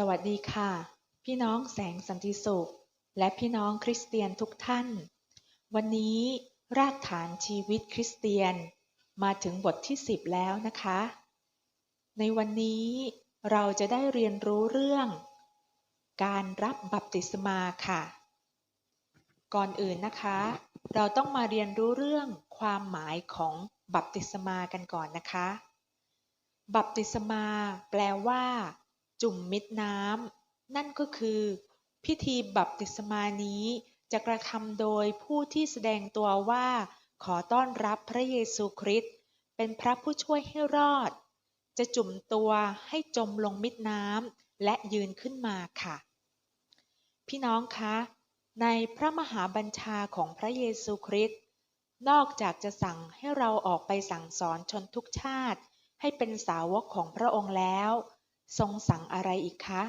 สวัสดีค่ะ พี่น้องแสงสันติสุข และพี่น้องคริสเตียนทุกท่าน วันนี้รากฐานชีวิตคริสเตียน มาถึงบทที่ 10 แล้วนะคะ ในวันนี้เราจะได้เรียนรู้เรื่อง การรับบัพติศมาค่ะ ก่อนอื่นนะคะ เราต้องมาเรียนรู้เรื่องความหมายของบัพติศมากันก่อนนะคะ บัพติศมาแปลว่า จุ่มมิดน้ำนั่นก็คือ พิธีบัพติศมานี้จะกระทำโดยผู้ที่แสดงตัวว่า ขอต้อนรับพระเยซูคริสต์เป็นพระผู้ช่วยให้รอด จะจุ่มตัวให้จมลงมิดน้ำและยืนขึ้นมาค่ะ พี่น้องคะ ในพระมหาบัญชาของพระเยซูคริสต์นอกจากจะสั่งให้เราออกไปสั่งสอนชนทุกชาติ ให้เป็นสาวกของพระองค์แล้ว ทรงสั่งอะไรอีกคะ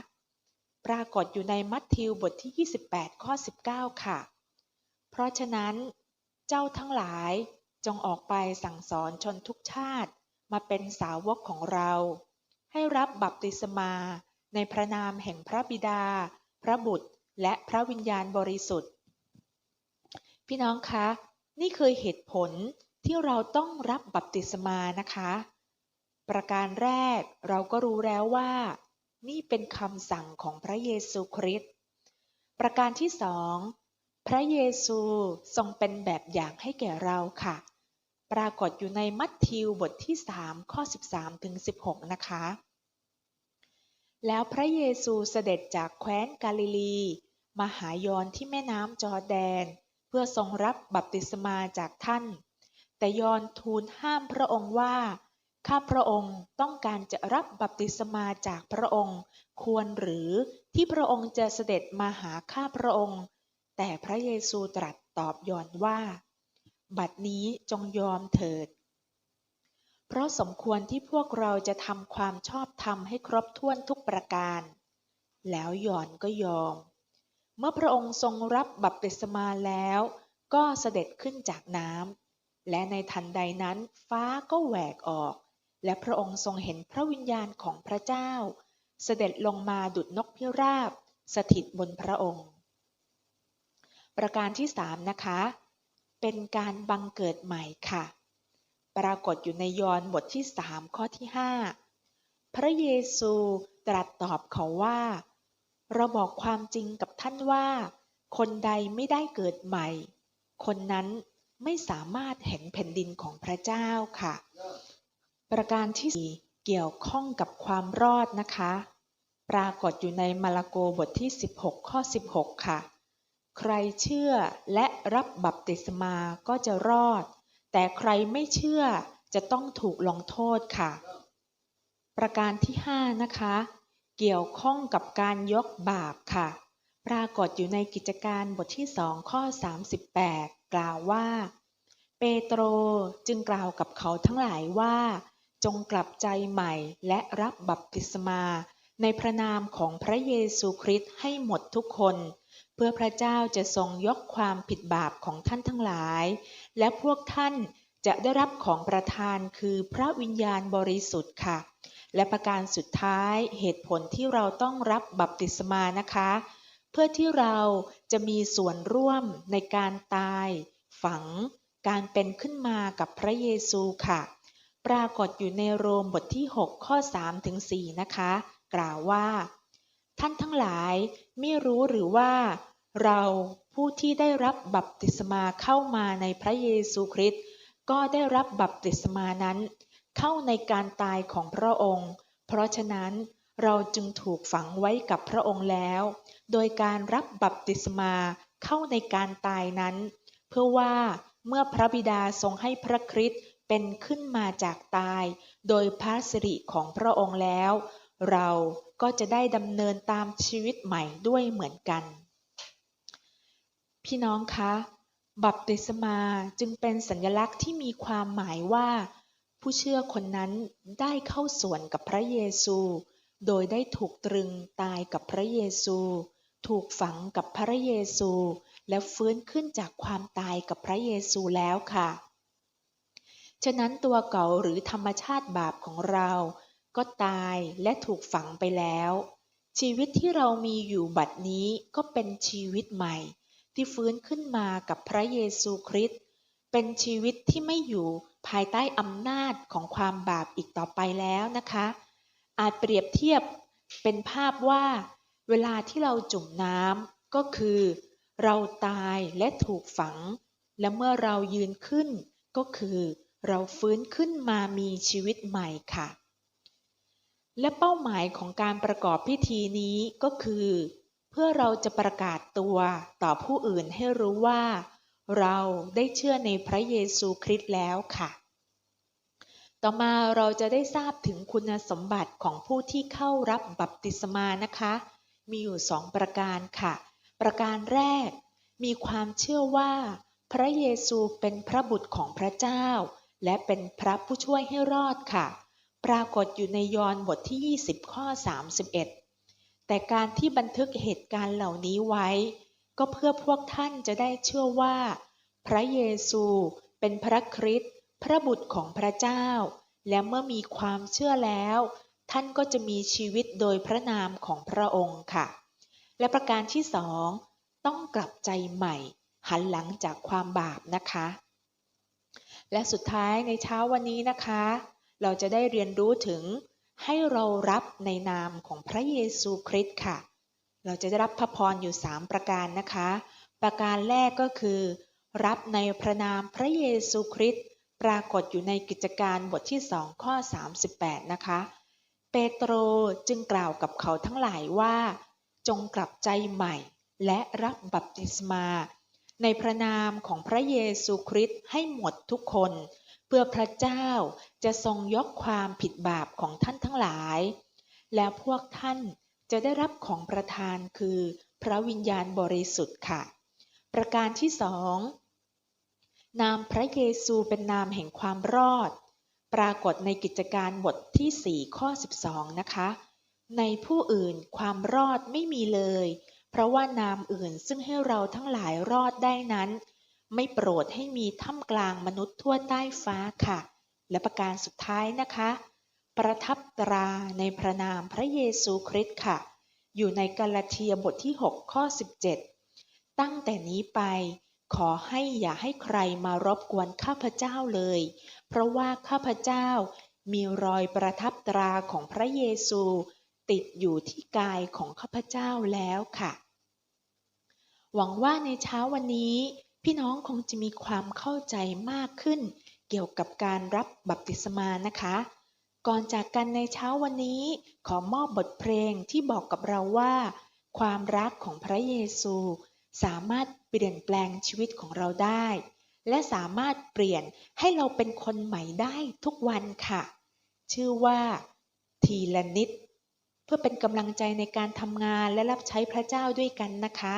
ปรากฏอยู่ในมัทธิวบทที่ 28 ข้อ 19 ค่ะ เพราะฉะนั้น เจ้าทั้งหลายจงออกไปสั่งสอนชนทุกชาติมาเป็นสาวกของเรา ให้รับบัพติศมาในพระนามแห่งพระบิดา พระบุตร และพระวิญญาณบริสุทธิ์ พี่น้องคะ นี่คือเหตุผลที่เราต้องรับบัพติศมานะคะ ประการแรกเราก็รู้แล้วว่า นี่เป็นคำสั่งของพระเยซูคริสต์ ประการที่สองพระเยซูทรงเป็นแบบอย่างให้แก่เราค่ะ ปรากฏอยู่ในมัทธิวบทที่ 3 ข้อ 13ถึง16 นะคะ แล้วพระเยซูเสด็จจากแคว้นกาลิลีมาหายอนที่แม่น้ำจอร์แดน เพื่อทรงรับบัพติศมาจากท่าน แต่ยอนทูลห้ามพระองค์ว่า ข้าพระองค์ต้องการจะรับบัพติศมาจากพระองค์ ควรหรือที่พระองค์จะเสด็จมาหาข้าพระองค์ แต่พระเยซูตรัสตอบยอนว่า บัดนี้จงยอมเถิด เพราะสมควรที่พวกเราจะทำความชอบธรรมให้ครบถ้วนทุกประการ แล้วยอนก็ยอม เมื่อพระองค์ทรงรับบัพติศมาแล้ว ก็เสด็จขึ้นจากน้ำและในทันใดนั้นฟ้าก็แหวกออก และพระองค์ทรงเห็นพระวิญญาณของพระเจ้า เสด็จลงมาดุดนกพิราบ สถิตบนพระองค์ ประการที่สามนะคะ เป็นการบังเกิดใหม่ค่ะ ปรากฏอยู่ในยอห์นบทที่สามข้อที่ห้าพระเยซูตรัสตอบเขาว่า เราบอกความจริงกับท่านว่า คนใดไม่ได้เกิดใหม่ คนนั้นไม่สามารถเห็นแผ่นดินของพระเจ้าค่ะ ประการที่สี่เกี่ยวข้องกับความรอดนะคะ ปรากฏอยู่ในมาระโกบทที่ 16 ข้อ 16 ค่ะ ใครเชื่อและรับบัพติศมาก็จะรอด แต่ใครไม่เชื่อจะต้องถูกลงโทษค่ะ ประการที่ 5 นะคะ เกี่ยวข้องกับการยกบาปค่ะ ปรากฏอยู่ในกิจการบทที่2ข้อ 38 กล่าวว่า เปโตรจึงกล่าวกับเขาทั้งหลายว่า จงกลับใจใหม่และรับบัพติศมา ในพระนามของพระเยซูคริสต์ให้หมดทุกคน เพื่อพระเจ้าจะทรงยกความผิดบาปของท่านทั้งหลาย และพวกท่านจะได้รับของประทานคือพระวิญญาณบริสุทธิ์ค่ะ และประการสุดท้ายเหตุผลที่เราต้องรับบัพติศมานะคะ เพื่อที่เราจะมีส่วนร่วมในการตาย ฝัง การเป็นขึ้นมากับพระเยซูค่ะ ปรากฏอยู่ในโรมบทที่ 6 ข้อ3ถึง4นะคะ กล่าวว่า ท่านทั้งหลายไม่รู้หรือว่า เราผู้ที่ได้รับบัพติศมาเข้ามาในพระเยซูคริสต์ก็ได้รับบัพติศมานั้น เข้าในการตายของพระองค์ เพราะฉะนั้นเราจึงถูกฝังไว้กับพระองค์แล้ว โดยการรับบัพติศมาเข้าในการตายนั้น เพื่อว่าเมื่อพระบิดาทรงให้พระคริสต์ เป็นขึ้นมาจากตาย โดยพระสิริของพระองค์แล้ว เราก็จะได้ดำเนินตามชีวิตใหม่ด้วยเหมือนกัน พี่น้องคะ บัพติศมาจึงเป็นสัญลักษณ์ที่มีความหมายว่า ผู้เชื่อคนนั้นได้เข้าส่วนกับพระเยซู โดยได้ถูกตรึงตายกับพระเยซู ถูกฝังกับพระเยซู และฟื้นขึ้นจากความตายกับพระเยซูแล้วค่ะ ฉะนั้นตัวเก่าหรือธรรมชาติบาปของเรา ก็ตายและถูกฝังไปแล้ว ชีวิตที่เรามีอยู่บัดนี้ก็เป็นชีวิตใหม่ ที่ฟื้นขึ้นมากับพระเยซูคริสต์เป็นชีวิตที่ไม่อยู่ภายใต้อำนาจของความบาปอีกต่อไปแล้วนะคะ อาจเปรียบเทียบเป็นภาพว่า เวลาที่เราจุ่มน้ำก็คือ เราตายและถูกฝัง และเมื่อเรายืนขึ้นก็คือ เราฟื้นขึ้นมามีชีวิตใหม่ค่ะ และเป้าหมายของการประกอบพิธีนี้ก็คือ เพื่อเราจะประกาศตัวต่อผู้อื่นให้รู้ว่า เราได้เชื่อในพระเยซูคริสต์แล้วค่ะ ต่อมาเราจะได้ทราบถึงคุณสมบัติของผู้ที่เข้ารับบัพติศมานะคะ มีอยู่สองประการค่ะ ประการแรกมีความเชื่อว่า พระเยซูเป็นพระบุตรของพระเจ้า และเป็นพระผู้ช่วยให้รอดค่ะ ปรากฏอยู่ในยอห์นบทที่ 20 ข้อ 31 แต่การที่บันทึกเหตุการณ์เหล่านี้ไว้ ก็เพื่อพวกท่านจะได้เชื่อว่า พระเยซูเป็นพระคริสต์พระบุตรของพระเจ้า และเมื่อมีความเชื่อแล้ว ท่านก็จะมีชีวิตโดยพระนามของพระองค์ค่ะ และประการที่สองต้องกลับใจใหม่ หันหลังจากความบาปนะคะ และสุดท้ายในเช้าวันนี้นะคะ เราจะได้เรียนรู้ถึงให้เรารับในนามของพระเยซูคริสต์ค่ะ เราจะได้รับพระพรอยู่ 3 ประการนะคะ ประการแรกก็คือ รับในพระนามพระเยซูคริสต์ปรากฏอยู่ในกิจการบทที่ 2 ข้อ 38 นะคะ เปโตรจึงกล่าวกับเขาทั้งหลายว่า จงกลับใจใหม่ และรับบัพติศมา ในพระนามของพระเยซูคริสต์ให้หมดทุกคน เพื่อพระเจ้าจะทรงยกความผิดบาปของท่านทั้งหลาย แล้วพวกท่านจะได้รับของประทานคือ พระวิญญาณบริสุทธิ์ค่ะ ประการที่สองนามพระเยซูเป็นนามแห่งความรอด ปรากฏในกิจการบทที่4ข้อ 12 นะคะ ในผู้อื่นความรอดไม่มีเลย เพราะว่านามอื่นซึ่งให้เราทั้งหลายรอดได้นั้น ไม่โปรดให้มีท่ามกลางมนุษย์ทั่วใต้ฟ้าค่ะ และประการสุดท้ายนะคะ ประทับตราในพระนามพระเยซูคริสต์ค่ะ อยู่ในกาลาเทียบทที่ 6 ข้อ 17 ตั้งแต่นี้ไปขอให้อย่าให้ใครมารบกวนข้าพเจ้าเลย เพราะว่าข้าพเจ้ามีรอยประทับตราของพระเยซู ติดอยู่ที่กายของข้าพเจ้าแล้วค่ะ หวังว่าในเช้าวันนี้ พี่น้องคงจะมีความเข้าใจมากขึ้น เกี่ยวกับการรับบัพติศมานะคะ ก่อนจากกันในเช้าวันนี้ ขอมอบบทเพลงที่บอกกับเราว่า ความรักของพระเยซู สามารถเปลี่ยนแปลงชีวิตของเราได้ และสามารถเปลี่ยนให้เราเป็นคนใหม่ได้ทุกวันค่ะ ชื่อว่าทีละนิด เพื่อเป็นกำลังใจในการทำงานและรับใช้พระเจ้าด้วยกันนะคะ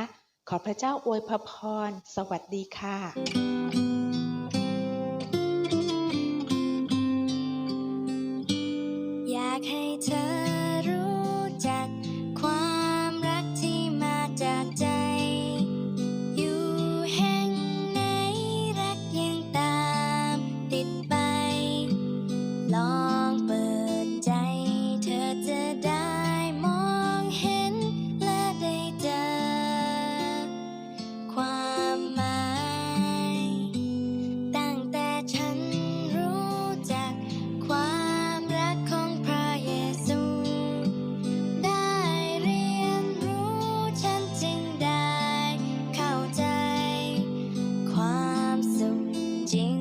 ขอพระเจ้าอวยพร สวัสดีค่ะ ข